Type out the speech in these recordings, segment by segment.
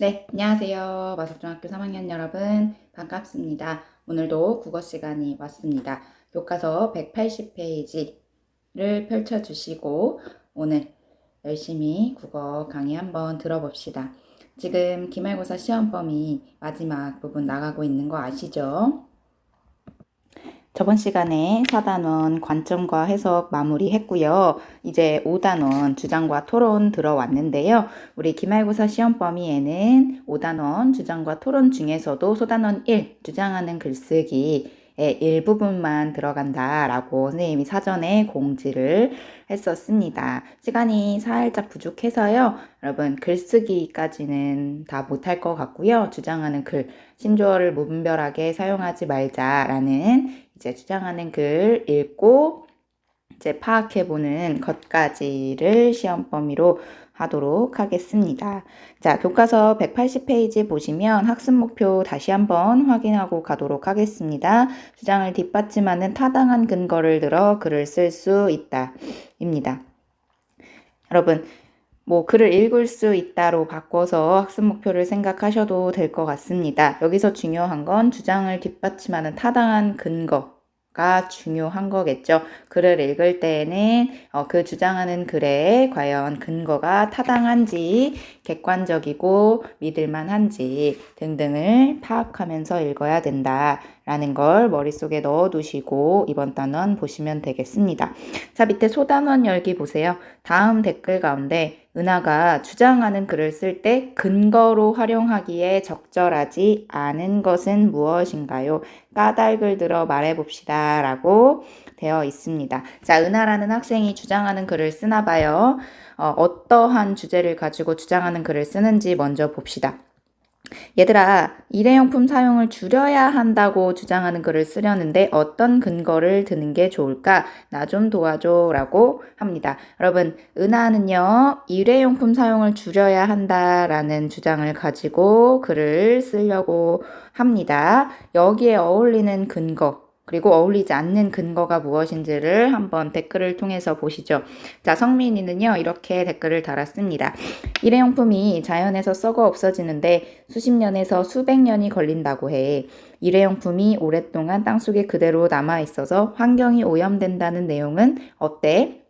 네, 안녕하세요. 마석중학교 3학년 여러분. 반갑습니다. 오늘도 국어 시간이 왔습니다. 교과서 180페이지를 펼쳐주시고, 오늘 열심히 국어 강의 한번 들어봅시다. 지금 기말고사 시험 범위 마지막 부분 나가고 있는 거 아시죠? 저번 시간에 4단원 관점과 해석 마무리 했고요. 이제 5단원 주장과 토론 들어왔는데요. 우리 기말고사 시험 범위에는 5단원 주장과 토론 중에서도 소단원 1 주장하는 글쓰기 의 일부분만 들어간다라고 선생님이 사전에 공지를 했었습니다. 시간이 살짝 부족해서요. 여러분 글쓰기까지는 다 못할 것 같고요. 주장하는 글 신조어를 무분별하게 사용하지 말자라는 이제 주장하는 글 읽고 이제 파악해보는 것까지를 시험 범위로 하도록 하겠습니다. 자, 교과서 180페이지 보시면 학습 목표 다시 한번 확인하고 가도록 하겠습니다. 주장을 뒷받침하는 타당한 근거를 들어 글을 쓸 수 있다. 입니다. 여러분, 뭐 글을 읽을 수 있다로 바꿔서 학습 목표를 생각하셔도 될 것 같습니다. 여기서 중요한 건 주장을 뒷받침하는 타당한 근거 가 중요한 거겠죠. 글을 읽을 때에는 어, 그 주장하는 글에 과연 근거가 타당한지 객관적이고 믿을만한지 등등을 파악하면서 읽어야 된다라는 걸 머릿속에 넣어 두시고 이번 단원 보시면 되겠습니다. 자, 밑에 소단원 열기 보세요. 다음 댓글 가운데 은하가 주장하는 글을 쓸 때 근거로 활용하기에 적절하지 않은 것은 무엇인가요? 까닭을 들어 말해봅시다. 라고 되어 있습니다. 자, 은하라는 학생이 주장하는 글을 쓰나 봐요. 어, 어떠한 주제를 가지고 주장하는 글을 쓰는지 먼저 봅시다. 얘들아, 일회용품 사용을 줄여야 한다고 주장하는 글을 쓰려는데 어떤 근거를 드는 게 좋을까? 나 좀 도와줘 라고 합니다. 여러분, 은하는요, 일회용품 사용을 줄여야 한다라는 주장을 가지고 글을 쓰려고 합니다. 여기에 어울리는 근거, 그리고 어울리지 않는 근거가 무엇인지를 한번 댓글을 통해서 보시죠. 자, 성민이는요, 이렇게 댓글을 달았습니다. 일회용품이 자연에서 썩어 없어지는데 수십 년에서 수백 년이 걸린다고 해. 일회용품이 오랫동안 땅속에 그대로 남아 있어서 환경이 오염된다는 내용은 어때?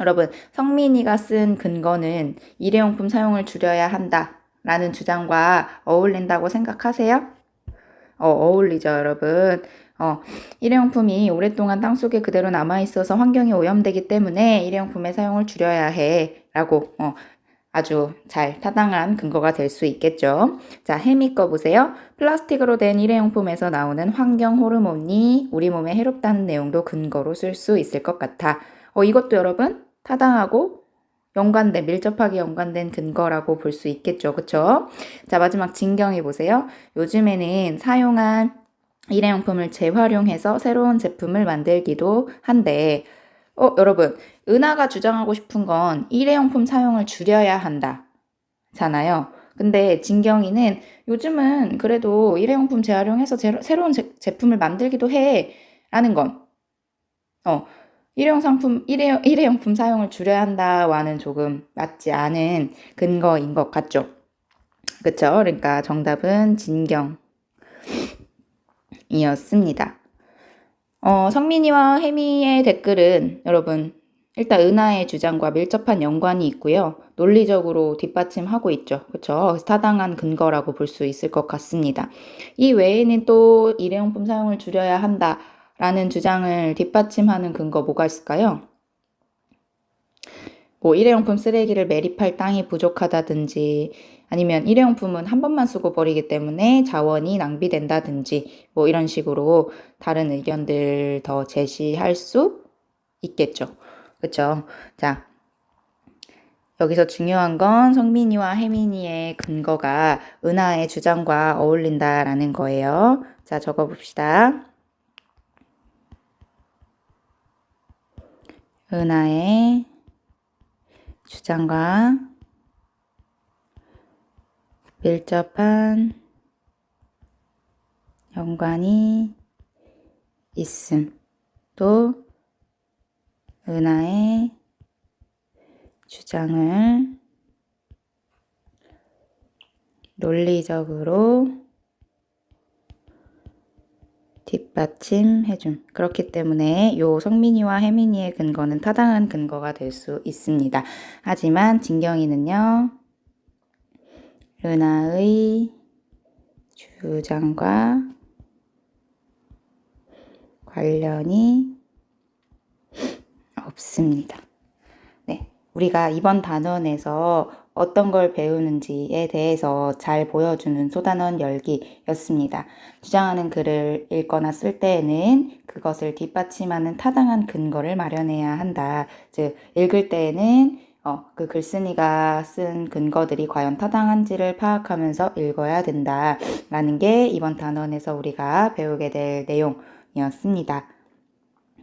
여러분, 성민이가 쓴 근거는 일회용품 사용을 줄여야 한다. 라는 주장과 어울린다고 생각하세요? 어, 어울리죠, 여러분. 어, 일회용품이 오랫동안 땅속에 그대로 남아있어서 환경이 오염되기 때문에 일회용품의 사용을 줄여야 해. 라고, 어, 아주 잘 타당한 근거가 될 수 있겠죠. 자, 해미 거 보세요. 플라스틱으로 된 일회용품에서 나오는 환경 호르몬이 우리 몸에 해롭다는 내용도 근거로 쓸 수 있을 것 같아. 어, 이것도 여러분 타당하고 연관된 밀접하게 연관된 근거라고 볼 수 있겠죠. 그쵸? 자, 마지막 진경이 보세요. 요즘에는 사용한 일회용품을 재활용해서 새로운 제품을 만들기도 한데, 어, 여러분, 은하가 주장하고 싶은 건 일회용품 사용을 줄여야 한다. 잖아요. 근데 진경이는 요즘은 그래도 일회용품 재활용해서 제, 새로운 제, 제품을 만들기도 해. 라는 건, 어, 일회용 상품, 일회, 일회용품 사용을 줄여야 한다와는 조금 맞지 않은 근거인 것 같죠. 그쵸? 그러니까 정답은 진경. 이었습니다. 어, 성민이와 혜미의 댓글은 여러분 일단 은하의 주장과 밀접한 연관이 있고요. 논리적으로 뒷받침하고 있죠. 그렇죠? 타당한 근거라고 볼 수 있을 것 같습니다. 이 외에는 또 일회용품 사용을 줄여야 한다라는 주장을 뒷받침하는 근거 뭐가 있을까요? 뭐 일회용품 쓰레기를 매립할 땅이 부족하다든지 아니면 일회용품은 한 번만 쓰고 버리기 때문에 자원이 낭비된다든지 뭐 이런 식으로 다른 의견들 더 제시할 수 있겠죠. 그쵸? 자, 여기서 중요한 건 성민이와 혜민이의 근거가 은하의 주장과 어울린다라는 거예요. 자, 적어 봅시다. 은하의 주장과 밀접한 연관이 있음. 또 은하의 주장을 논리적으로 뒷받침해준. 그렇기 때문에 요 성민이와 혜민이의 근거는 타당한 근거가 될 수 있습니다. 하지만 진경이는요, 르나의 주장과 관련이 없습니다. 네. 우리가 이번 단원에서 어떤 걸 배우는지에 대해서 잘 보여주는 소단원 열기였습니다. 주장하는 글을 읽거나 쓸 때에는 그것을 뒷받침하는 타당한 근거를 마련해야 한다. 즉, 읽을 때에는 어, 그 글쓴이가 쓴 근거들이 과연 타당한지를 파악하면서 읽어야 된다. 라는 게 이번 단원에서 우리가 배우게 될 내용이었습니다.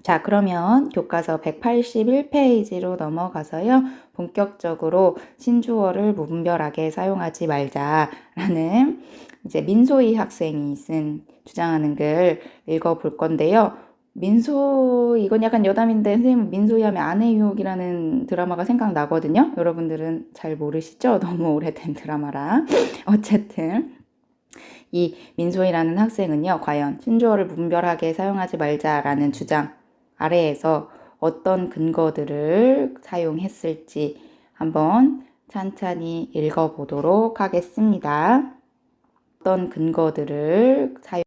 자, 그러면 교과서 181페이지로 넘어가서요. 본격적으로 신주어를 무분별하게 사용하지 말자라는 이제 민소희 학생이 쓴 주장하는 글 읽어 볼 건데요. 민소 이건 약간 여담인데 선생님 민소희 하면 아내 유혹이라는 드라마가 생각나거든요. 여러분들은 잘 모르시죠? 너무 오래된 드라마라. 어쨌든 이 민소희라는 학생은요. 과연 신조어를 무분별하게 사용하지 말자라는 주장 아래에서 어떤 근거들을 사용했을지 한번 찬찬히 읽어보도록 하겠습니다. 어떤 근거들을 사용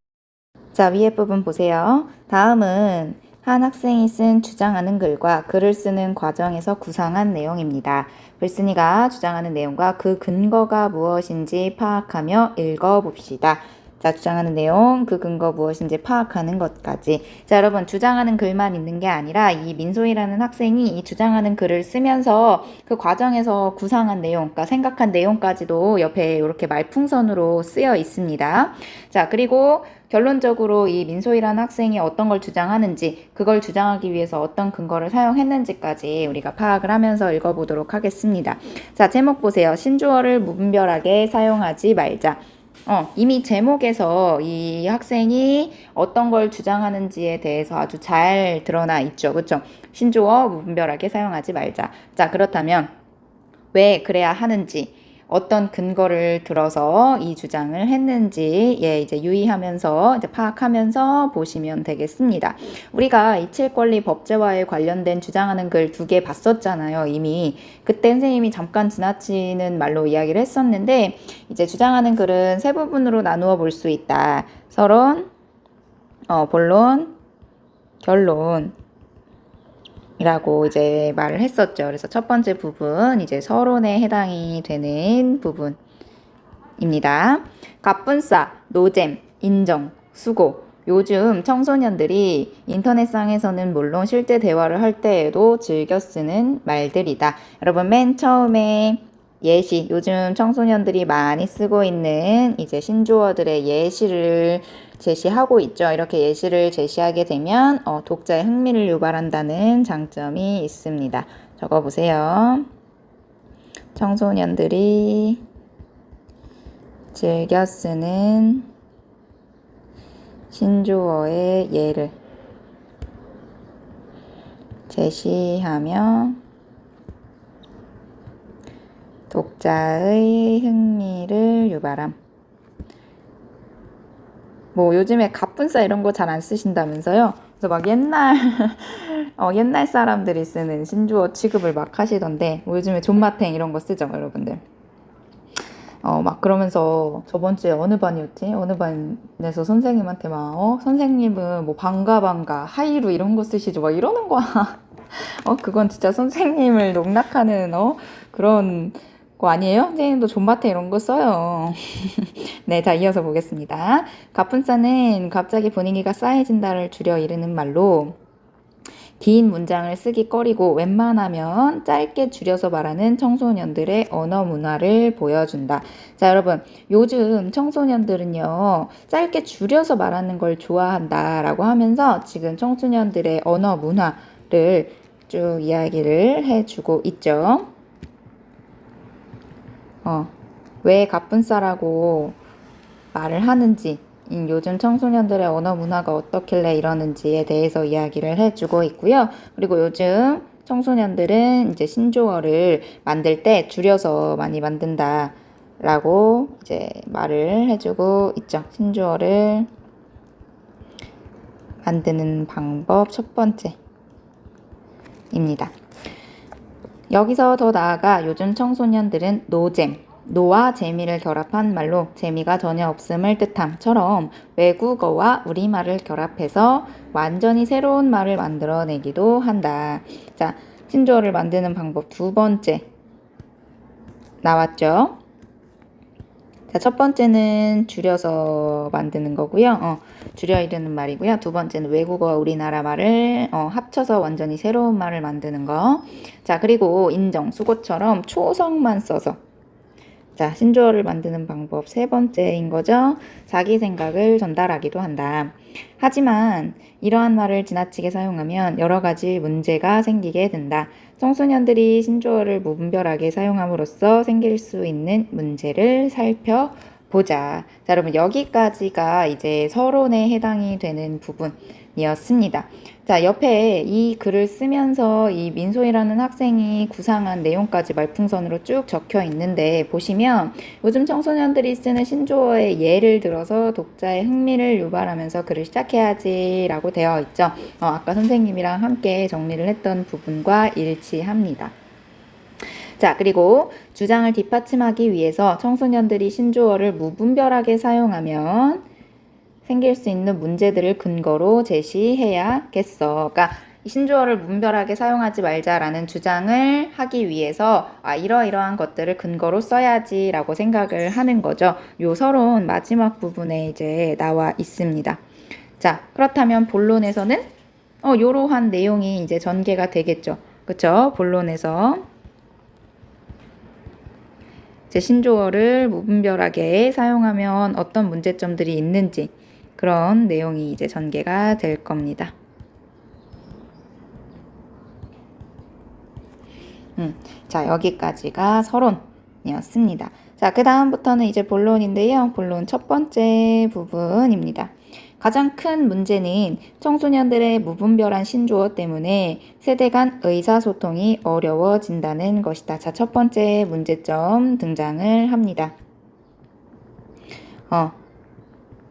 자, 위에 부분 보세요. 다음은 한 학생이 쓴 주장하는 글과 글을 쓰는 과정에서 구상한 내용입니다. 글쓴이가 주장하는 내용과 그 근거가 무엇인지 파악하며 읽어봅시다. 자, 주장하는 내용, 그 근거 무엇인지 파악하는 것까지. 자, 여러분, 주장하는 글만 있는 게 아니라 이 민소희라는 학생이 이 주장하는 글을 쓰면서 그 과정에서 구상한 내용, 그러니까 생각한 내용까지도 옆에 이렇게 말풍선으로 쓰여 있습니다. 자, 그리고 결론적으로 이 민소희라는 학생이 어떤 걸 주장하는지, 그걸 주장하기 위해서 어떤 근거를 사용했는지까지 우리가 파악을 하면서 읽어보도록 하겠습니다. 자, 제목 보세요. 신주어를 무분별하게 사용하지 말자. 어, 이미 제목에서 이 학생이 어떤 걸 주장하는지에 대해서 아주 잘 드러나 있죠. 그렇죠? 신조어 무분별하게 사용하지 말자. 자, 그렇다면 왜 그래야 하는지 어떤 근거를 들어서 이 주장을 했는지 예, 이제 유의하면서 이제 파악하면서 보시면 되겠습니다. 우리가 이칠 권리 법제화에 관련된 주장하는 글 두 개 봤었잖아요. 이미 그때 선생님이 잠깐 지나치는 말로 이야기를 했었는데 이제 주장하는 글은 세 부분으로 나누어 볼 수 있다. 서론, 어, 본론, 결론. 이라고 이제 말을 했었죠. 그래서 첫 번째 부분, 이제 서론에 해당이 되는 부분입니다. 갑분싸, 노잼, 인정, 수고. 요즘 청소년들이 인터넷상에서는 물론 실제 대화를 할 때에도 즐겨 쓰는 말들이다. 여러분, 맨 처음에 예시, 요즘 청소년들이 많이 쓰고 있는 이제 신조어들의 예시를 제시하고 있죠. 이렇게 예시를 제시하게 되면 어, 독자의 흥미를 유발한다는 장점이 있습니다. 적어 보세요. 청소년들이 즐겨 쓰는 신조어의 예를 제시하며 독자의 흥미를 유발함. 뭐 요즘에 갑분싸 이런 거 잘 안 쓰신다면서요? 그래서 막 옛날 어, 옛날 사람들이 쓰는 신조어 취급을 막 하시던데 뭐 요즘에 존맛탱 이런 거 쓰죠 여러분들. 어 막 그러면서 저번 주에 어느 반이었지? 어느 반에서 선생님한테 막 어 선생님은 뭐 반가 반가 하이루 이런 거 쓰시죠. 막 이러는 거야. 어 그건 진짜 선생님을 농락하는 어 그런 거 아니에요? 선생님도 존마테 이런 거 써요. 네, 자, 이어서 보겠습니다. 가뿐싸는 갑자기 분위기가 싸해진다를 줄여 이르는 말로 긴 문장을 쓰기 꺼리고 웬만하면 짧게 줄여서 말하는 청소년들의 언어 문화를 보여준다. 자, 여러분, 요즘 청소년들은요, 짧게 줄여서 말하는 걸 좋아한다라고 하면서 지금 청소년들의 언어 문화를 쭉 이야기를 해주고 있죠. 어, 왜 가뿐싸라고 말을 하는지, 요즘 청소년들의 언어 문화가 어떻길래 이러는지에 대해서 이야기를 해주고 있고요. 그리고 요즘 청소년들은 이제 신조어를 만들 때 줄여서 많이 만든다. 라고 이제 말을 해주고 있죠. 신조어를 만드는 방법 첫 번째입니다. 여기서 더 나아가 요즘 청소년들은 노잼, 노와 재미를 결합한 말로 재미가 전혀 없음을 뜻함처럼 외국어와 우리말을 결합해서 완전히 새로운 말을 만들어내기도 한다. 자, 신조어를 만드는 방법 두 번째 나왔죠? 자, 첫 번째는 줄여서 만드는 거고요. 어, 줄여 이르는 말이고요. 두 번째는 외국어와 우리나라 말을 어, 합쳐서 완전히 새로운 말을 만드는 거. 자, 그리고 인정, 수고처럼 초성만 써서 자, 신조어를 만드는 방법 세 번째인 거죠. 자기 생각을 전달하기도 한다. 하지만 이러한 말을 지나치게 사용하면 여러 가지 문제가 생기게 된다. 청소년들이 신조어를 무분별하게 사용함으로써 생길 수 있는 문제를 살펴보자. 자, 여러분 여기까지가 이제 서론에 해당이 되는 부분 이었습니다. 자, 옆에 이 글을 쓰면서 이 민소희라는 학생이 구상한 내용까지 말풍선으로 쭉 적혀 있는데 보시면 요즘 청소년들이 쓰는 신조어의 예를 들어서 독자의 흥미를 유발하면서 글을 시작해야지라고 되어 있죠. 어, 아까 선생님이랑 함께 정리를 했던 부분과 일치합니다. 자, 그리고 주장을 뒷받침하기 위해서 청소년들이 신조어를 무분별하게 사용하면 생길 수 있는 문제들을 근거로 제시해야겠어. 그러니까 이 신조어를 무분별하게 사용하지 말자라는 주장을 하기 위해서 아, 이러이러한 것들을 근거로 써야지라고 생각을 하는 거죠. 요 서론 마지막 부분에 이제 나와 있습니다. 자, 그렇다면 본론에서는 어, 요러한 내용이 이제 전개가 되겠죠. 그쵸? 본론에서 제 신조어를 무분별하게 사용하면 어떤 문제점들이 있는지 그런 내용이 이제 전개가 될 겁니다. 음, 자, 여기까지가 서론이었습니다. 자, 그 다음부터는 이제 본론인데요. 본론 첫 번째 부분입니다. 가장 큰 문제는 청소년들의 무분별한 신조어 때문에 세대 간 의사소통이 어려워진다는 것이다. 자, 첫 번째 문제점 등장을 합니다. 어,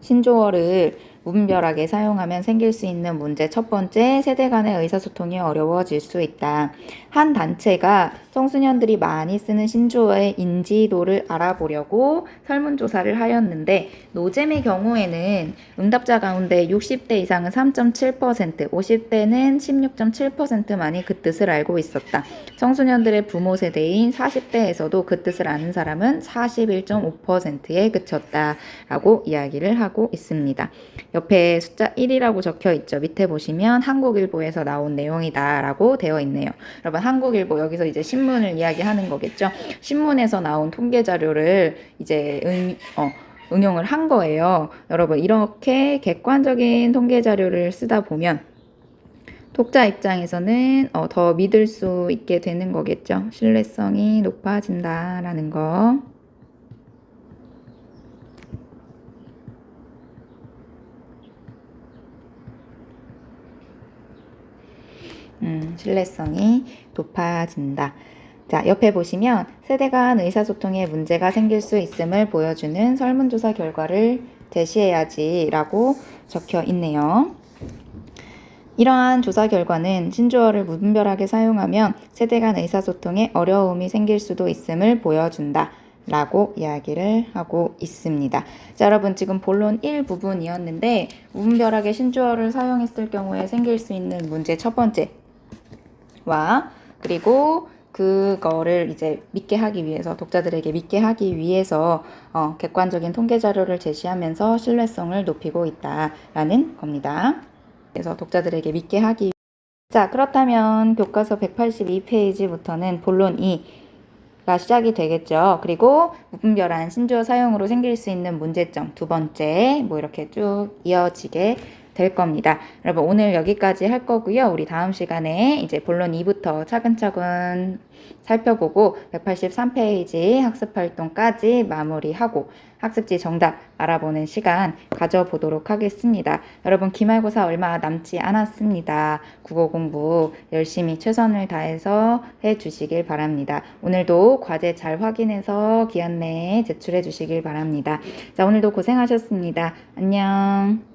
신조어를 무 분별하게 사용하면 생길 수 있는 문제 첫 번째, 세대 간의 의사소통이 어려워질 수 있다. 한 단체가 청소년들이 많이 쓰는 신조어의 인지도를 알아보려고 설문조사를 하였는데 노잼의 경우에는 응답자 가운데 60대 이상은 3.7%, 50대는 16.7%만이 그 뜻을 알고 있었다. 청소년들의 부모 세대인 40대에서도 그 뜻을 아는 사람은 41.5%에 그쳤다. 라고 이야기를 하고 있습니다. 옆에 숫자 1이라고 적혀 있죠. 밑에 보시면 한국일보에서 나온 내용이다 라고 되어 있네요. 여러분 한국일보 여기서 이제 신문을 이야기하는 거겠죠. 신문에서 나온 통계 자료를 이제 응, 어, 응용을 한 거예요. 여러분 이렇게 객관적인 통계 자료를 쓰다 보면 독자 입장에서는 어, 더 믿을 수 있게 되는 거겠죠. 신뢰성이 높아진다라는 거. 음, 신뢰성이 높아진다. 자, 옆에 보시면 세대 간 의사소통에 문제가 생길 수 있음을 보여주는 설문조사 결과를 제시해야지 라고 적혀 있네요. 이러한 조사 결과는 신조어를 무분별하게 사용하면 세대 간 의사소통에 어려움이 생길 수도 있음을 보여준다. 라고 이야기를 하고 있습니다. 자, 여러분 지금 본론 1 부분이었는데 무분별하게 신조어를 사용했을 경우에 생길 수 있는 문제 첫 번째 와 그리고 그거를 이제 믿게 하기 위해서 독자들에게 믿게 하기 위해서 어, 객관적인 통계 자료를 제시하면서 신뢰성을 높이고 있다라는 겁니다. 그래서 독자들에게 믿게 하기 자 그렇다면 교과서 182페이지부터는 본론 2가 시작이 되겠죠. 그리고 무분별한 신조어 사용으로 생길 수 있는 문제점 두 번째 뭐 이렇게 쭉 이어지게 될 겁니다. 여러분 오늘 여기까지 할 거고요. 우리 다음 시간에 이제 본론 2부터 차근차근 살펴보고 183페이지 학습 활동까지 마무리하고 학습지 정답 알아보는 시간 가져보도록 하겠습니다. 여러분 기말고사 얼마 남지 않았습니다. 국어 공부 열심히 최선을 다해서 해 주시길 바랍니다. 오늘도 과제 잘 확인해서 기한 내에 제출해 주시길 바랍니다. 자, 오늘도 고생하셨습니다. 안녕.